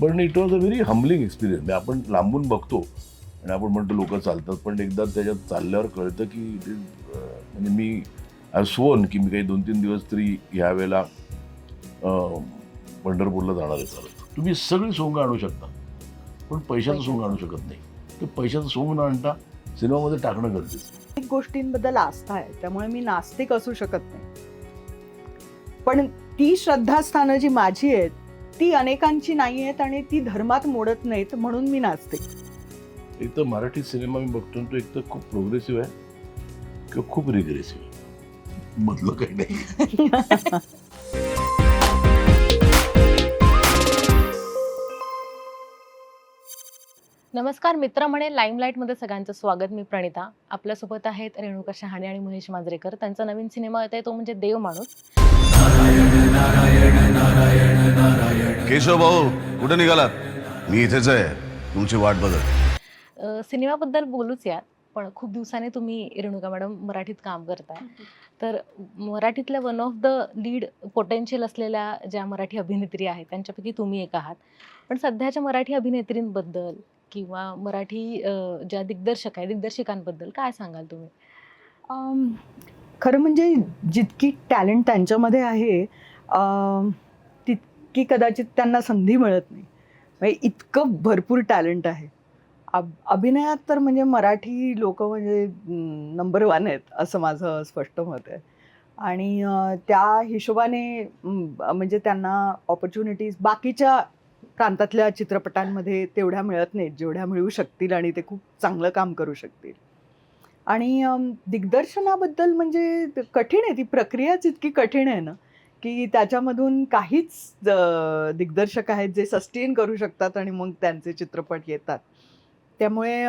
पण it was a very humbling experience म्हणजे आपण लांबून बघतो आणि आपण म्हणतो लोक चालतात पण एकदा त्याच्यात चालल्यावर कळतं की इट इज म्हणजे मी आय सोन की मी काही दोन तीन दिवस तरी ह्या वेळेला पंढरपूरला जाणार आहे चालत. तुम्ही सगळी सोंग आणू शकता पण पैशाचं सोंग आणू शकत नाही. ते पैशाचं सोंग न आणता सिनेमामध्ये टाकणं गरजेचं अनेक गोष्टींबद्दल आस्था आहे त्यामुळे मी नास्तिक असू शकत नाही. पण ती श्रद्धास्थानं जी माझी आहेत ती अनेकांची नाही आहेत आणि ती धर्मात मोडत नाहीत म्हणून मी नास्तिक एक तर मराठी सिनेमा मी बघतो तो एक तर खूप प्रोग्रेसिव्ह आहे किंवा खूप रिग्रेसिव्ह मधलं काही नाही. नमस्कार मित्र म्हणे लाईमलाईटमध्ये सगळ्यांचं स्वागत. मी प्रणिता. आपल्यासोबत आहेत रेणुका शहाणे आणि महेश मांजरेकर. त्यांचा नवीन सिनेमा येत आहे तो म्हणजे देव माणूस. केशव भाऊ कुठे निघालात मी इथेच आहे. तुमची वाट बघत. अ, सिनेमाबद्दल बोलूच यात पण खूप दिवसाने तुम्ही रेणुका मॅडम मराठीत काम करताय. तर मराठीतल्या one of the lead potential असलेल्या ज्या मराठी अभिनेत्री आहेत त्यांच्यापैकी तुम्ही एक आहात. पण सध्याच्या मराठी अभिनेत्रींबद्दल किंवा मराठी ज्या दिग्दर्शक आहे दिग्दर्शिकांबद्दल काय सांगाल तुम्ही? खरं म्हणजे जितकी टॅलेंट त्यांच्यामध्ये आहे तितकी कदाचित त्यांना संधी मिळत नाही. म्हणजे इतकं भरपूर टॅलेंट आहे. अब अभिनयात तर म्हणजे मराठी लोक म्हणजे नंबर वन आहेत असं माझं स्पष्ट मत आहे. आणि त्या हिशोबाने म्हणजे त्यांना ऑपॉर्च्युनिटीज बाकीच्या प्रांतातल्या चित्रपटांमध्ये तेवढ्या मिळत नाहीत जेवढ्या मिळू शकतील आणि ते खूप चांगलं काम करू शकतील. आणि दिग्दर्शनाबद्दल म्हणजे कठीण आहे ती प्रक्रियाच इतकी कठीण आहे ना की त्याच्यामधून काहीच दिग्दर्शक आहेत जे सस्टेन करू शकतात आणि मग त्यांचे चित्रपट येतात. त्यामुळे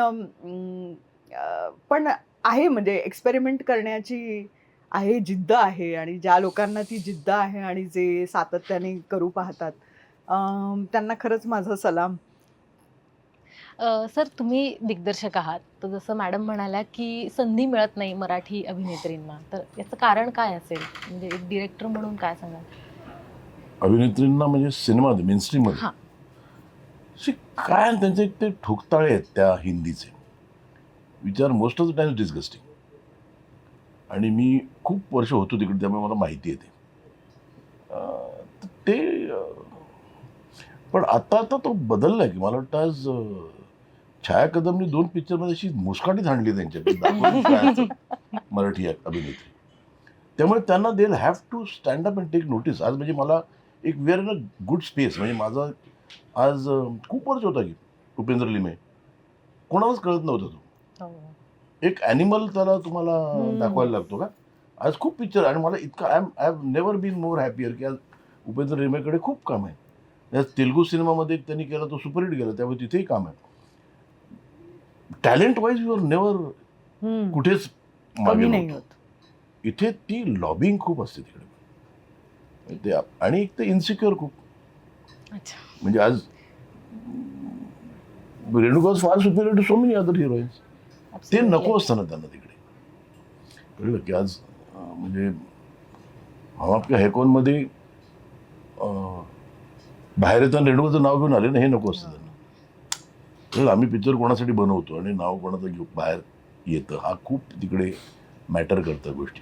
पण आहे म्हणजे एक्सपेरिमेंट करण्याची आहे जिद्द आहे आणि ज्या लोकांना ती जिद्द आहे आणि जे सातत्याने करू पाहतात त्यांना खरंच माझा सलाम. सर तुम्ही दिग्दर्शक आहात. तर जसं मॅडम म्हणाल्या की संधी मिळत नाही मराठी अभिनेत्रींना. तर याचं कारण काय असेल? म्हणजे एक डिरेक्टर म्हणून काय सांगाल? अभिनेत्रींना म्हणजे सिनेमा मेनस्ट्रीममध्ये हा. शी, काय त्यांचे एक ते ठोकताळे आहेत त्या हिंदीचे. विचार most of the times disgusting आणि मी खूप वर्ष होतो तिकडे त्यामुळे मला माहिती आहे ते. पण आता आता तो बदलला की मला वाटतं आज छाया कदमनी दोन पिक्चरमध्ये अशी मुस्काटीच हाणली त्यांच्या मराठी अभिनेत्री. त्यामुळे त्यांना they have to stand up and take notice आज म्हणजे मला एक we're in a good space म्हणजे माझा आज खूप वर्ष होता की उपेंद्र लिमे. कोणालाच कळत नव्हता तो. एक ॲनिमल त्याला तुम्हाला. दाखवायला लागतो का? आज खूप पिक्चर आणि मला इतका I am I have never been more happier की आज उपेंद्र लिमेकडे खूप काम आहे. आज तेलुगू सिनेमामध्ये त्यांनी केला तो सुपरहिट गेला त्यामुळे तिथेही काम आहे. Talent wise you're never. कुठेच मागे इथे ती लॉबिंग खूप असते तिकडे. ते आणि एक तर इन्सिक्युअर खूप. म्हणजे आज रेणुका फार superior to so many other heroines ते. नको असतं ना त्यांना तिकडे. कळलं की आज म्हणजे हम आपल्या हेकॉनमध्ये बाहेर येताना रेणुकाचं नाव घेऊन आले ना हे नको असतं त्यांना. आम्ही पिक्चर कोणासाठी बनवतो आणि नाव कोणाचं घेऊ बाहेर येतं हा खूप तिकडे मॅटर करतं गोष्टी.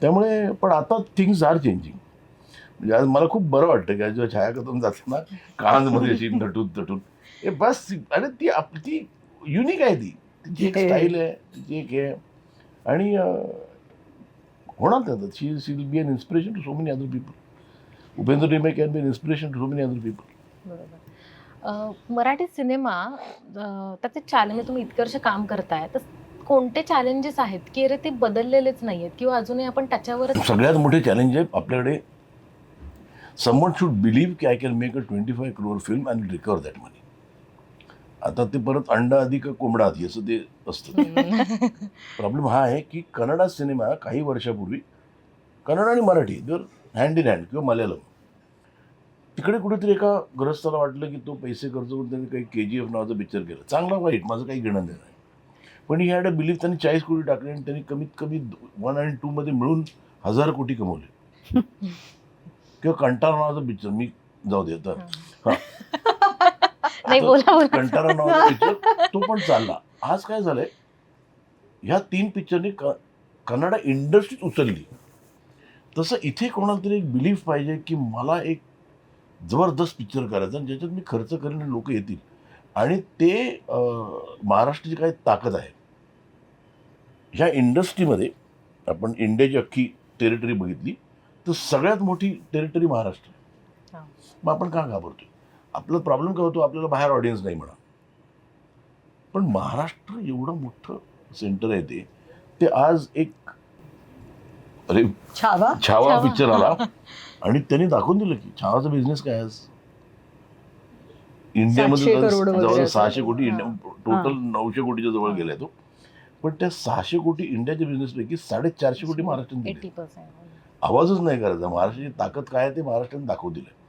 त्यामुळे पण आता थिंग्स आर चेंजिंग म्हणजे आज मला खूप बरं वाटतं की आज जेव्हा छायाकथन जाते ना कांजमध्ये अशी नटून तटून हे बस आणि ती आप ती युनिक आहे ती. तिची एक. स्टाईल आहे तिची एक आहे. आणि होणार त्यात. She she will be an inspiration to so many other people Upendra टिमे can be inspiration to so many other people बरोबर. मराठी सिनेमा त्याचे चॅलेंज तुम्ही इतकं वर्ष काम करताय तर कोणते चॅलेंजेस आहेत की अरे ते बदललेलेच नाही आहेत किंवा अजूनही आपण त्याच्यावरच सगळ्यात मोठे चॅलेंज आहे आपल्याकडे. समवन शूड बिलीव्ह की I can make a twenty five crore film and recover that money आता ते परत अंडा अधिक कोंबडा आधी असं ते असतं. प्रॉब्लेम हा आहे की कन्नडा सिनेमा काही वर्षापूर्वी कन्नड आणि मराठी जर हँड इन हँड किंवा मल्याळम. तिकडे कुठेतरी एका ग्रस्ताला वाटलं की तो पैसे खर्च करून त्यांनी काही के जी एफ नावाचं पिक्चर केलं. चांगला वाईट माझं काही घेणं देणं नाही. पण ही अ बिलीव्ह त्यांनी चाळीस कोटी टाकले आणि त्यांनी कमीत कमी वन अँड टूमध्ये मिळून हजार कोटी कमवले. किंवा कंटाळा नावाचा पिक्चर मी जाऊ दे तर हां. कंटारा नावाचा पिक्चर तो पण चालला. आज काय झालंय? ह्या तीन पिक्चरने क कन्नडा इंडस्ट्रीत उचलली. तसं इथे कोणाला तरी एक बिलीफ पाहिजे की मला एक जबरदस्त पिक्चर करायचा आणि ज्याच्यात मी खर्च करेन लोक येतील. आणि ते महाराष्ट्राची काय ताकद आहे. ह्या इंडस्ट्रीमध्ये आपण इंडियाची अख्खी टेरिटरी बघितली तर सगळ्यात मोठी टेरिटरी महाराष्ट्र आहे. मग आपण का घाबरतोय? आपला प्रॉब्लेम काय होतो? आपल्याला बाहेर ऑडियन्स नाही म्हणा. पण महाराष्ट्र एवढं मोठं सेंटर आहे ते ते आज एक अरे छावा छावा. पिक्चर आला आणि त्यांनी दाखवून दिलं की छावाचा बिझनेस काय आहे आज इंडियामध्ये जवळ-. सहाशे कोटी हा. टोटल नऊशे कोटीच्या जवळ. गेलाय तो पण त्या सहाशे कोटी इंडियाच्या बिझनेसपैकी साडेचारशे कोटी महाराष्ट्रात दिले आवाजच नाही करायचा महाराष्ट्राची ताकद काय आहे ते महाराष्ट्राने दाखवून दिलं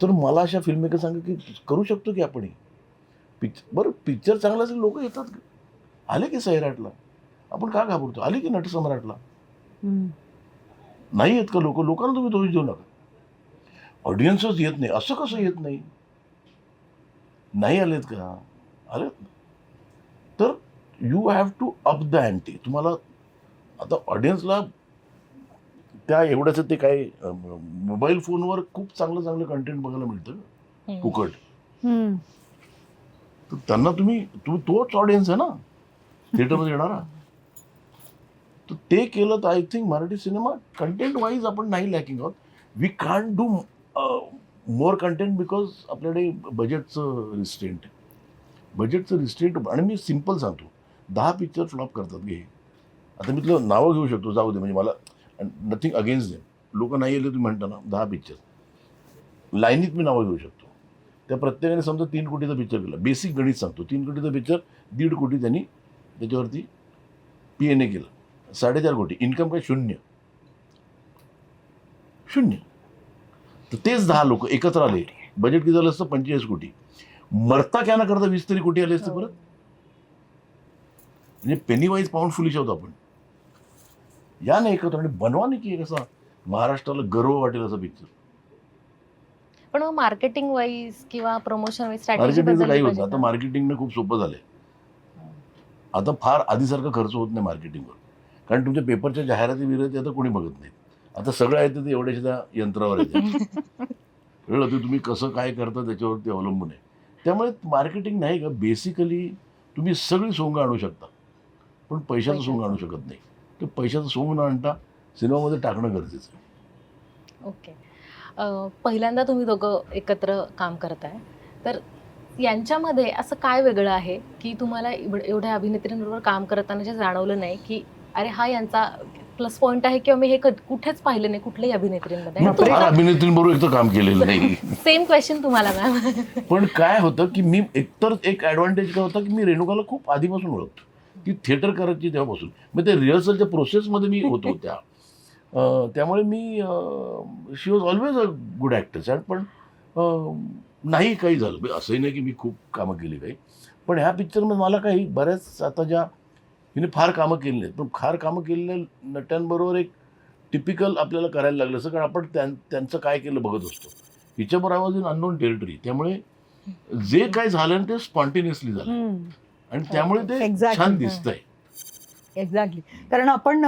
तर मला अशा फिल्म मेकर सांगा की करू शकतो की आपण पिक्चर बरं पिक्चर चांगला असेल लोक येतात का? आले की सैराटला आपण का घाबरतो आले की नटसम्राटला. नाही येत का लोक? लोकांना तुम्ही दोष देऊ नका. ऑडियन्सच येत नाही. असं कसं येत नाही? नाही आलेत का? आलेत ना. तर you have to up the ante तुम्हाला आता ऑडियन्सला त्या एवढ्याच ते काय मोबाईल फोनवर खूप चांगलं चांगलं कंटेंट बघायला मिळतं. फुकट. हम्म. तर त्यांना तुम्ही तुम्ही तोच ऑडियन्स आहे ना? थिएटरमध्ये येणारा? तर ते केलं तर I think Marathi cinema content wise आपण नाही लॅकिंग आहोत. We can't do more content because आपल्याकडे बजेटचं रिस्टेंट आहे. बजेटचं रिस्टेंट आणि मी सिंपल सांगतो. दहा पिक्चर फ्लॉप करतात घे आता मी तुला नावं घेऊ शकतो जाऊ दे. म्हणजे मला नथिंग अगेन्स्ट देम लोक नाही आले तुम्ही म्हणता ना दहा पिक्चर लाईनीत मी नावं घेऊ शकतो. त्या प्रत्येकाने समजा तीन कोटीचा पिक्चर केला. बेसिक गणित सांगतो. तीन कोटीचा पिक्चर दीड कोटी त्यांनी त्याच्यावरती पी एन ए केलं. साडेचार कोटी. इन्कम काय? शून्य. शून्य. तर तेच दहा लोक एकत्र आले. बजेट किती झालं असतं? पंचेचाळीस कोटी. मरता क्या ना करता वीस तरी कोटी आले असते परत? म्हणजे पेनी वाईज पाऊंड फुलिश होतो आपण. या ना एकत्र आणि बनवा नाही की एक असा महाराष्ट्राला गर्व वाटेल असा पिक्चर पण मार्केटिंग वाईज किंवा प्रमोशन वाईज मार्केटिंगचं काही होतं आता मार्केटिंगनं खूप सोपं झालंय. आता फार आधीसारखा खर्च होत नाही मार्केटिंगवर कारण तुमच्या पेपरच्या जाहिराती विरती आता कोणी बघत नाही. आता सगळं आहे ते एवढ्याच्या त्या यंत्रावर येते कळलं ते तुम्ही कसं काय करता त्याच्यावरती अवलंबून आहे. त्यामुळे मार्केटिंग नाही का? बेसिकली तुम्ही सगळी सोंग आणू शकता. पण पैशाचं सोंग आणू शकत नाही. ते पैशाचं सोंग न आणता सिनेमामध्ये टाकणं गरजेचं आहे. ओके. पहिल्यांदा तुम्ही दोघं एकत्र काम करताय. तर यांच्यामध्ये असं काय वेगळं आहे की तुम्हाला एवढ- एवढ्या अभिनेत्रींबरोबर काम करताना जे जाणवलं नाही की अरे हा यांचा प्लस पॉईंट आहे किंवा मी हे कध- कुठेच पाहिलं नाही कुठल्याही अभिनेत्रींमध्ये. मी फार अभिनेत्रींबरोबर एकतर काम केलेलं नाही. सेम क्वेश्चन तुम्हाला मॅम पण काय होतं की मी एकतर एक ॲडव्हान्टेज काय होता की मी रेणुकाला खूप आधीपासून ओळखतो. ती थिएटर करायची तेव्हापासून. मग ते रिहर्सलच्या प्रोसेसमध्ये मी होतो त्या अं, त्यामुळे मी she was always a good actors आणि पण अं, नाही काही झालं. म्हणजे असंही नाही की मी खूप कामं केली काही. पण ह्या पिक्चरमध्ये मला काही बऱ्याच आता ज्या हिने फार कामं केली नाहीत. पण फार कामं केलेल्या नट्यांबरोबर एक टिपिकल आपल्याला करायला लागलं असं कारण आपण त्यां त्यांचं काय केलं बघत असतो. हिच्याबरोबर आवाज इन अननोन टेरिटरी त्यामुळे जे काय झालं ते स्पॉन्टेनियसली झालं. आणि त्यामुळे ते. छान दिसतंय. एक्झॅक्टली कारण आपण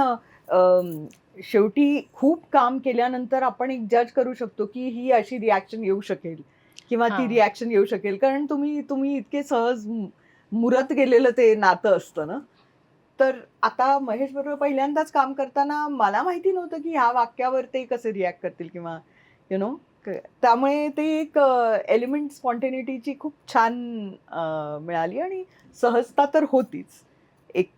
शेवटी खूप काम केल्यानंतर आपण एक जज करू शकतो की ही अशी रिॲक्शन येऊ शकेल किंवा ती. रिॲक्शन येऊ शकेल. कारण तुम्ही तुम्ही इतके सहज मुरत गेलेलं ते नातं असतं ना. तर आता महेश बरोबर पहिल्यांदाच काम करताना मला माहिती नव्हतं की ह्या वाक्यावर ते कसे रिॲक्ट करतील किंवा यु नो त्यामुळे ते एक एलिमेंट स्पॉन्टेनिटीची खूप छान मिळाली आणि सहजता तर होतीच एक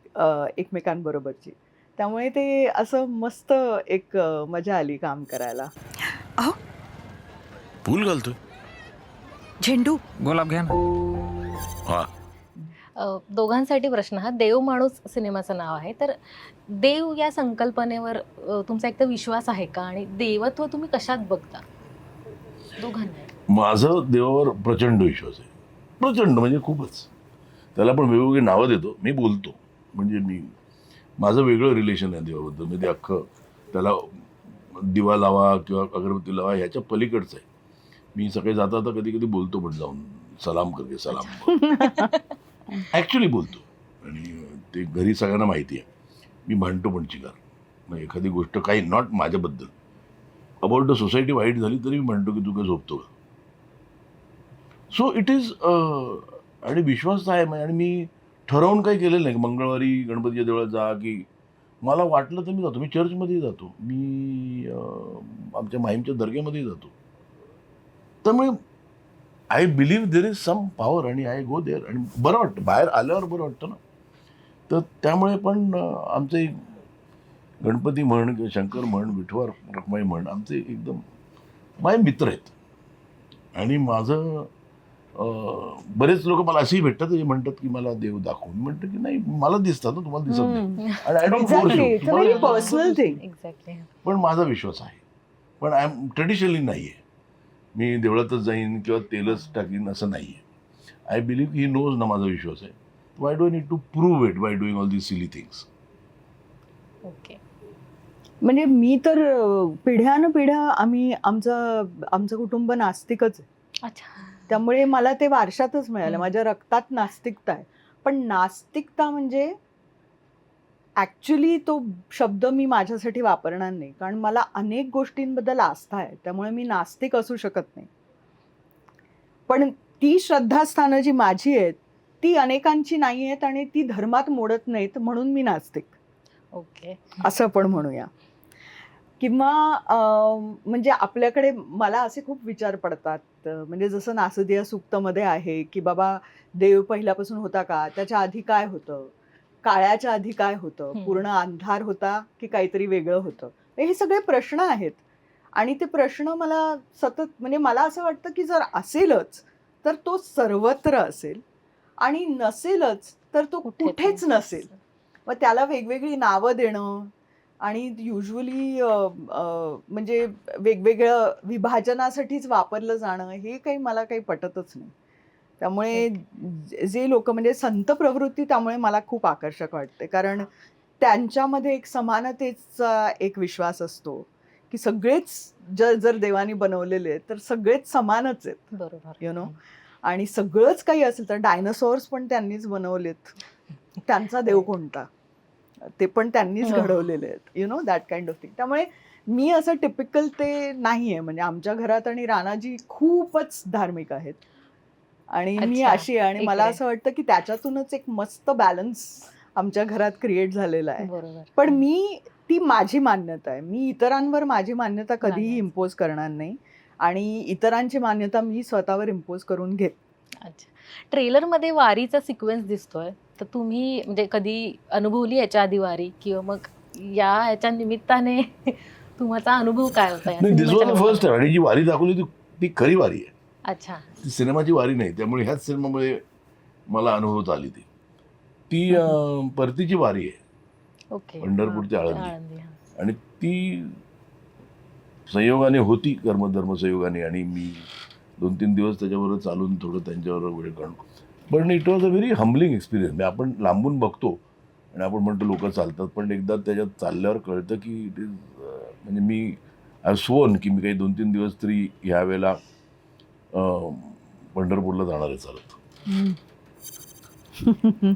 एकमेकांबरोबरची. त्यामुळे ते असं मस्त एक मजा आली काम करायला. फुल झेंडू. गुलाब घ्या ना. हा. दोघांसाठी प्रश्न हा. देव माणूस सिनेमाचं नाव आहे. तर देव या संकल्पनेवर तुमचा एक तर विश्वास आहे का? आणि देवत्व तुम्ही कशात बघता? दोघांना माझं देवावर प्रचंड विश्वास आहे. प्रचंड म्हणजे खूपच. त्याला पण वेगवेगळी नावं देतो. मी बोलतो. म्हणजे मी माझं वेगळं रिलेशन आहे देवाबद्दल. म्हणजे अख्खं त्याला दिवा लावा किंवा अगरबत्ती लावा ह्याच्या पलीकडचं आहे. मी सकाळी जाता जाता कधी कधी बोलतो पण जाऊन सलाम करके सलाम. ॲक्च्युली बोलतो. आणि ते घरी सगळ्यांना माहिती आहे. मी भांडतो पण चिकार. मग एखादी गोष्ट काही नॉट माझ्याबद्दल. अबाउट द सोसायटी वाईट झाली तरी मी म्हणतो की तू काय झोपतो का? सो इट इज आणि विश्वास आहे आणि मी ठरवून काही केलेलं नाही. मंगळवारी गणपतीच्या देवळात जा की मला वाटलं तर मी जातो. मी चर्चमध्ये जातो. मी आमच्या माहीमच्या दर्ग्यामध्ये जातो. त्यामुळे I believe there is some power आणि आय गो देअर आणि बरं वाटतं. बाहेर आल्यावर बरं वाटतं ना. तर त्यामुळे पण आमचे गणपती म्हण किंवा शंकर म्हण विठवार रखमाई म्हण आमचे एकदम माझे मित्र आहेत. आणि माझं बरेच लोक मला असेही भेटतात जे म्हणतात की मला देव दाखवून. मी म्हणतं की नाही मला दिसतात ना तुम्हाला दिसत नाही. आणि आय डोंट thing. एक्झॅक्टली पण माझा विश्वास आहे. पण आय एम ट्रेडिशनली नाही आहे मी देवळातच जाईन किंवा तेलच टाकीन असं नाही आहे आय बिलीव्ह ही नोज ना माझा विश्वास आहे. Why do need to prove it by doing all the silly things okay म्हणजे मी तर पिढ्यानं पिढ्या आम्ही आमचं आमचं कुटुंब नास्तिकच आहे. अच्छा. त्यामुळे मला ते वारशातच मिळालं. माझ्या रक्तात नास्तिकता आहे. पण नास्तिकता म्हणजे ॲक्च्युली तो शब्द मी माझ्यासाठी वापरणार नाही. कारण मला अनेक गोष्टींबद्दल आस्था आहे. त्यामुळे मी नास्तिक असू शकत नाही. पण ती श्रद्धास्थानं जी माझी आहेत ती अनेकांची नाही आहेत आणि ती धर्मात मोडत नाहीत म्हणून मी नास्तिक. ओके. असं पण म्हणूया. किंवा म्हणजे आपल्याकडे मला असे खूप विचार पडतात. म्हणजे जसं नासदिया सुक्तमध्ये आहे की बाबा देव पहिल्यापासून होता का? त्याच्या आधी काय होतं? काळ्याच्या आधी काय होतं. पूर्ण अंधार होता की काहीतरी वेगळं होतं? हे सगळे प्रश्न आहेत. आणि ते प्रश्न मला सतत म्हणजे मला असं वाटतं की जर असेलच तर तो सर्वत्र असेल. आणि नसेलच तर तो कुठे कुठेच नसेल. मग त्याला वेगवेगळी नावं देणं आणि युजली म्हणजे वेगवेगळं विभाजनासाठीच वापरलं जाणं हे काही मला काही पटतच नाही. त्यामुळे जे- लोक म्हणजे संत प्रवृत्ती त्यामुळे मला खूप आकर्षक वाटते. कारण त्यांच्यामध्ये एक समानतेचा एक विश्वास असतो की सगळेच जर जर देवानी बनवलेले तर सगळेच समानच आहेत. बरोबर. You know? आणि सगळंच काही असेल तर डायनासोर्स पण त्यांनीच बनवलेत. त्यांचा देव कोणता? ते पण त्यांनीच हो. घडवलेले आहेत. You know that kind of thing त्यामुळे मी असं टिपिकल ते नाही आहे म्हणजे आमच्या घरात आणि राणाजी खूपच धार्मिक आहेत. आणि मी. अशी आहे आणि मला. असं वाटतं की त्याच्यातूनच एक मस्त बॅलन्स आमच्या घरात क्रिएट झालेला आहे. बरोबर. पण मी ती माझी मान्यता आहे. मी इतरांवर माझी मान्यता कधीही. इम्पोज करणार नाही. आणि इतरांची मान्यता मी स्वतःवर इम्पोज करून घेत. अच्छा. ट्रेलरमध्ये वारीचा सिक्वेन्स दिसतोय. तर तुम्ही म्हणजे कधी अनुभवली याच्या आधी वारी? किंवा मग या ह्याच्या निमित्ताने तुमचा अनुभव काय होता दिस वॉज फर्स्ट आणि जी वारी दाखवली ती ती खरी वारी आहे. अच्छा. ती सिनेमाची वारी नाही त्यामुळे ह्याच सिनेमामध्ये मला अनुभवता आली ती. ती अं, परतीची वारी आहे. ओके. पंढरपूर ते आळंदी. आणि ती संयोगाने होती कर्मधर्म संयोगाने आणि मी दोन तीन दिवस त्याच्याबरोबर चालून थोडं त्यांच्याबरोबर वेळ काढून. पण it was a very humbling experience म्हणजे आपण लांबून बघतो आणि आपण म्हणतो लोक चालतात पण एकदा त्याच्यात चालल्यावर कळतं की इट इज म्हणजे मी आय स्वोन की मी काही दोन तीन दिवस तरी ह्या वेळेला पंढरपूरला जाणार आहे चालत.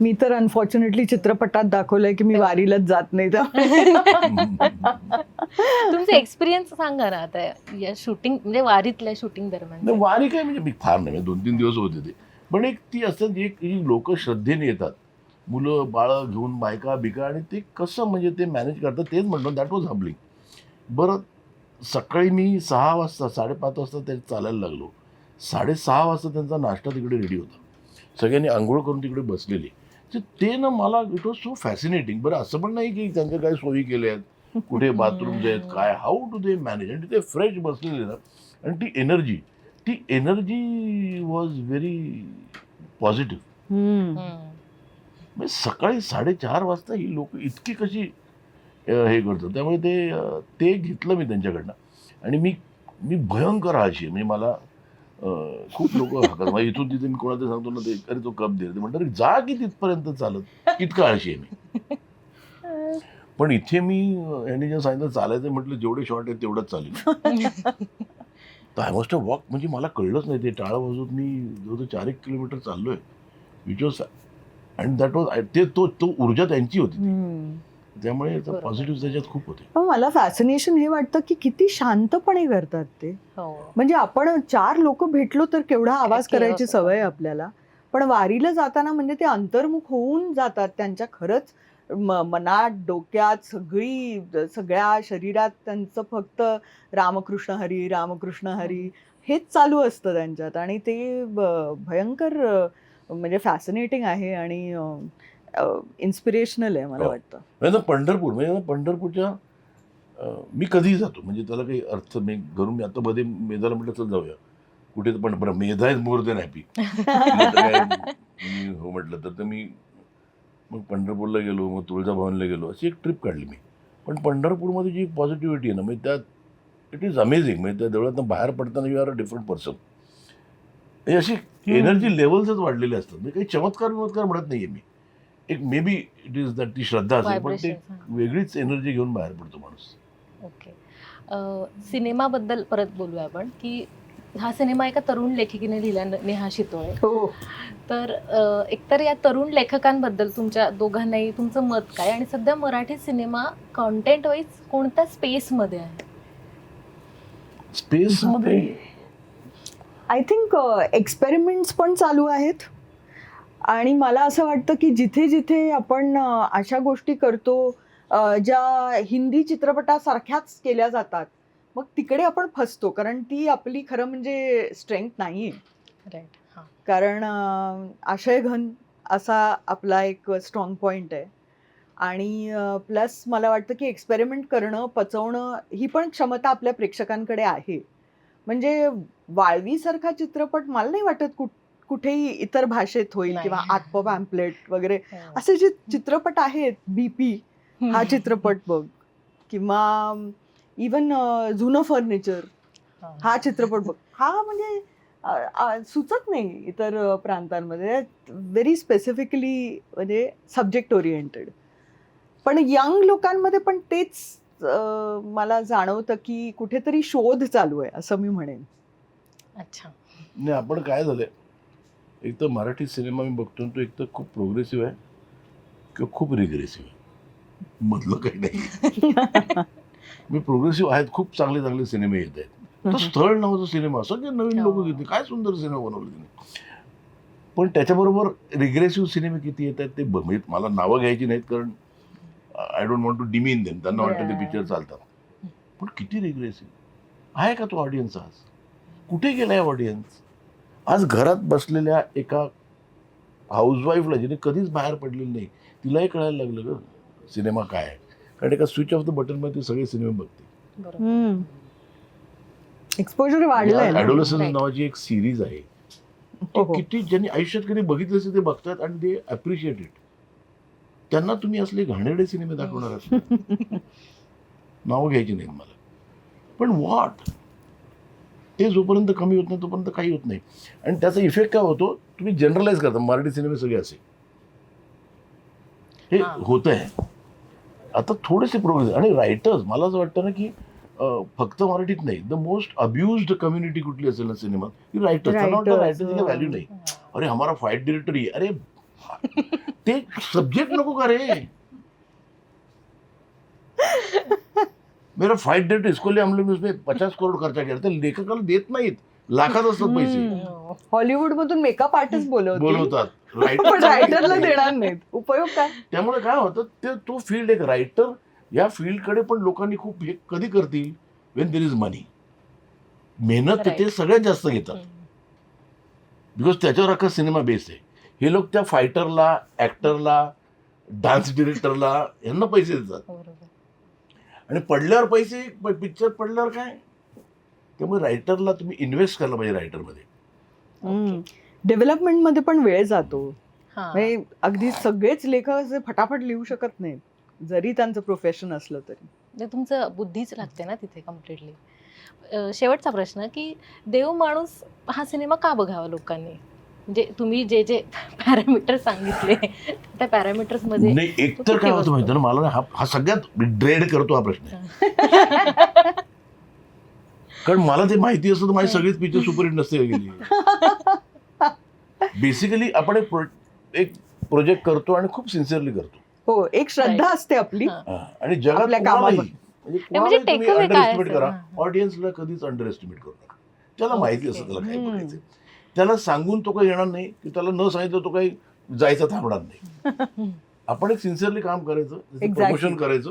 मी तर अनफॉर्च्युनेटली चित्रपटात दाखवलंय की मी वारीलाच जात नाही तर. तुमचे एक्सपिरियन्स सांगा ना आता या शूटिंग म्हणजे वारीतल्या शूटिंग दरम्यान. वारी काय म्हणजे मी फार नाही दोन तीन दिवस होते ते. पण एक ती असतात एक जी लोक श्रद्धेने येतात. मुलं बाळं घेऊन बायका बिका आणि ते कसं म्हणजे ते मॅनेज करतात तेच म्हणतो दॅट वॉज हबलिंग बरं सकाळी मी सहा वाजता साडेपाच वाजता ते चालायला लागलो. साडेसहा वाजता त्यांचा नाश्ता तिकडे रेडी होता. सगळ्यांनी आंघोळ करून तिकडे बसलेले. तर ते ना मला इट वॉज सो फॅसिनेटिंग बरं असं पण नाही की त्यांच्या काय सोयी केल्या आहेत कुठे बाथरूम्स आहेत काय हाऊ टू दे मॅनेज आणि ते फ्रेश बसलेले ना आणि ती एनर्जी ती एनर्जी वॉज व्हेरी पॉझिटिव्ह म्हणजे सकाळी साडेचार वाजता ही लोक इतकी कशी हे करतात त्यामुळे ते ते घेतलं मी त्यांच्याकडनं. आणि मी मी भयंकर आळशी आहे. म्हणजे मला खूप लोक हाकत मला इथून तिथे मी कोणाला सांगतो ना ते अरे तो कप दे. ते म्हणतात "अरे जा की तिथपर्यंत चालत. इतकं आळशी आहे मी. पण इथे मी यांनी जे सांगितलं चालायचं म्हटलं जेवढे शॉर्ट आहेत तेवढंच चालेल. तर आय मस्ट वॉक म्हणजे मला कळलंच नाही. ते टाळं वाजवत मी जवळजवळ चार एक किलोमीटर चाललो आहे which was and that was ते तो तो ऊर्जा त्यांची होती. त्यामुळे. पॉझिटिव्ह त्याच्यात खूप होते. मला फॅसिनेशन हे वाटतं की किती शांतपणे करतात ते. हो. म्हणजे आपण चार लोक भेटलो तर केवढा आवाज करायची. सवय आहे आपल्याला. पण वारीला जाताना म्हणजे ते अंतर्मुख होऊन जातात त्यांच्या खरंच मनात डोक्यात सगळी सगळ्या शरीरात त्यांचं फक्त रामकृष्ण हरी रामकृष्ण हरी हेच चालू असतं त्यांच्यात. आणि ते भयंकर म्हणजे फॅसिनेटिंग आहे. आणि इन्स्पिरेशनल आहे मला हो. वाटतं. म्हणजे ना पंढरपूर म्हणजे ना पंढरपूरच्या मी कधीही जातो म्हणजे त्याला काही अर्थ मी घरून मी आता मध्ये मेधाला म्हटलं चल जाऊया. कुठे तर पण बरं Medha is more then happy. हो म्हटलं तर तर मी मग पंढरपूरला गेलो मग तुळजाभवानीला गेलो अशी एक ट्रिप काढली मी. पण पंढरपूरमध्ये जी पॉझिटिव्हिटी आहे ना म्हणजे त्यात इट इज अमेझिंग म्हणजे त्या देवळातनं बाहेर पडताना you are a different person. म्हणजे अशी एनर्जी लेवल्सच वाढलेले असतात म्हणजे काही चमत्कार विमत्कार म्हणत नाही आहे मी. एक maybe it is that ती श्रद्धा असेल पण ते Vibrations, वेगळीच एनर्जी घेऊन बाहेर पडतो माणूस. ओके अ, सिनेमाबद्दल परत बोलूया आपण की हा सिनेमा एका तरुण लेखिकेने लिहिला न- नेहा शितोळे. हो. तर अ, एकतर या तरुण लेखकांबद्दल तुमच्या दोघांनाही तुमचं मत काय? आणि सध्या मराठी सिनेमा कॉन्टेंट वाईज कोणत्या स्पेसमध्ये आहे? स्पेसमध्ये आय थिंक एक्सपेरिमेंट्स पण चालू आहेत. आणि मला असं वाटतं की जिथे जिथे आपण अशा गोष्टी करतो ज्या हिंदी चित्रपटासारख्याच केल्या जातात मग तिकडे आपण फसतो कारण ती आपली खरं म्हणजे स्ट्रेंथ नाही आहे राईट हां. कारण अ, आशय घन असा आपला एक स्ट्रॉंग पॉईंट आहे. आणि प्लस मला वाटतं की एक्सपेरिमेंट करणं पचवणं ही पण क्षमता आपल्या प्रेक्षकांकडे आहे. म्हणजे वाळवीसारखा चित्रपट मला नाही वाटत कुठ कुठेही इतर भाषेत होईल. किंवा आत्म पॅम्पलेट वगैरे हो. असे जे चित्रपट आहेत बीपी हा चित्रपट बघ. किंवा इवन जुनं फर्निचर हां. हा चित्रपट बघ. हा म्हणजे सुचत नाही इतर प्रांतांमध्ये. व्हेरी स्पेसिफिकली म्हणजे सब्जेक्ट ओरिएंटेड पण यंग लोकांमध्ये पण तेच मला जाणवतं की कुठेतरी शोध चालू आहे असं मी म्हणेन. अच्छा. नाही आपण काय झालंय? एक तर मराठी सिनेमा मी बघतो तो एक तर खूप प्रोग्रेसिव्ह आहे किंवा खूप रिग्रेसिव्ह आहे. मधलं काही नाही. मी प्रोग्रेसिव्ह आहेत खूप चांगले चांगले सिनेमे येत आहेत. तो स्थळ नावाचा सिनेमा सगळे नवीन लोक हो. घेतले काय सुंदर सिनेमा बनवले त्यांनी पण त्याच्याबरोबर रिग्रेसिव्ह सिनेमे किती येत आहेत ते म्हणजे मला नावं घ्यायची नाहीत कारण I don't want to demean them त्यांना वाटतं ते. पिक्चर चालतात. पण किती रिग्रेसिव्ह आहे का तो ऑडियन्स आज? कुठे गेलाय ऑडियन्स आज घरात बसलेल्या एका हाऊसवाईफला जिने कधीच बाहेर पडलेली नाही तिलाही कळायला लागलं ग सिनेमा काय आहे? कारण एका स्विच ऑफ द बटनमध्ये ती सगळे सिनेमे बघते. बरोबर. Exposure Right. नावाची एक सिरीज आहे. ती. किती ज्यांनी आयुष्यात कधी बघितलं असेल ते बघतात आणि ते अप्रिशिएट इट त्यांना तुम्ही असले घाणेरडे सिनेमे दाखवणार आहात. नावं घ्यायची नाहीत मला. पण वॉट ते जोपर्यंत कमी होत नाही तोपर्यंत काही होत नाही. आणि त्याचा इफेक्ट काय होतो? तुम्ही जनरलाइज करता. मराठी सिनेमे सगळे असे. हे हा. होत आहे आता थोडेसे प्रोग्रेस आणि रायटर्स मला असं वाटतं ना की फक्त मराठीत नाही. द मोस्ट अब्युज्ड कम्युनिटी कुठली असेल ना सिनेमात? ही रायटर्स त्यांना वाटतं Writers, रायटरची काही व्हॅल्यू नाही. अरे हमारा फाइट डायरेक्टर ही अरे ते सब्जेक्ट नको का रे? मेरा फाइट डायरेक्टर इसको लिए हम लोग उसमें पचास करोड खर्चा केला तर लेखकाला देत नाहीत लाखात असतात पैसे. हॉलिवूड मधून मेकअप आर्टिस्ट बोलवतात. पण रायटर रायटरला देणार नाहीत. उपयोग काय? त्यामुळे काय होतं ते तो फील्ड एक रायटर या फील्डकडे पण लोकांनी खूप हे कधी करतील? वेन देर इज मनी मेहनत. ते सगळ्यात जास्त घेतात. बिकॉज त्याच्यावर अख्खा सिनेमा बेस आहे. हे लोक त्या फायटरला ऍक्टरला डान्स डिरेक्टरला यांना पैसे देतात. आणि पडल्यावर पैसे पिक्चर पडल्यावर काय? त्यामुळे रायटरला तुम्ही इन्व्हेस्ट करायला पाहिजे रायटरमध्ये डेव्हलपमेंटमध्ये पण वेळ जातो. हां. म्हणजे अगदी सगळेच लेखक असे फटाफट लिहू शकत नाहीत. जरी त्यांचं प्रोफेशन असलं तरी. म्हणजे तुमचं बुद्धीच लागते ना तिथे कम्प्लिटली शेवटचा प्रश्न की देव माणूस हा सिनेमा का बघावा लोकांनी? म्हणजे तुम्ही जे जे पॅरामीटर सांगितले त्या पॅरामीटर्समध्ये नाही एकतर काय होतं माहिती ना मला ना हा हा सगळ्यात ड्रेड करतो हा प्रश्न कारण मला ते माहिती असतं तर माझी सगळीच पिक्चर सुपरहिट नसते गेली बेसिकली आपण एक प्रो- एक प्रोजेक्ट करतो आणि खूप सिन्सिअरली करतो हो एक श्रद्धा. असते आपली. आणि जगात आपल्या कोणालाही, कामावर. म्हणजे म्हणजे अंडर एस्टिमेट? करा. ऑडियन्सला कधीच अंडर एस्टिमेट करू नका त्याला. माहिती असतं त्याला काय. बघायचं त्याला सांगून तो काही येणार नाही की त्याला न सांगितलं तो काही जायचं थांबणार नाही. आपण एक सिन्सिअरली काम करायचं. प्रमोशन करायचं.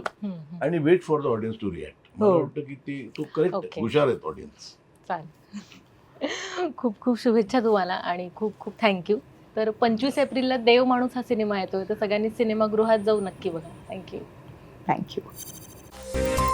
आणि wait for the audience to react मला हो. वाटतं की ते तो करेक्ट. हुशार आहेत ऑडियन्स खूप खूप शुभेच्छा तुम्हाला आणि खूप खूप थँक्यू तर पंचवीस एप्रिलला देव माणूस हा सिनेमा येतोय तर सगळ्यांनी सिनेमागृहात जाऊ नक्की बघा. Thank you thank you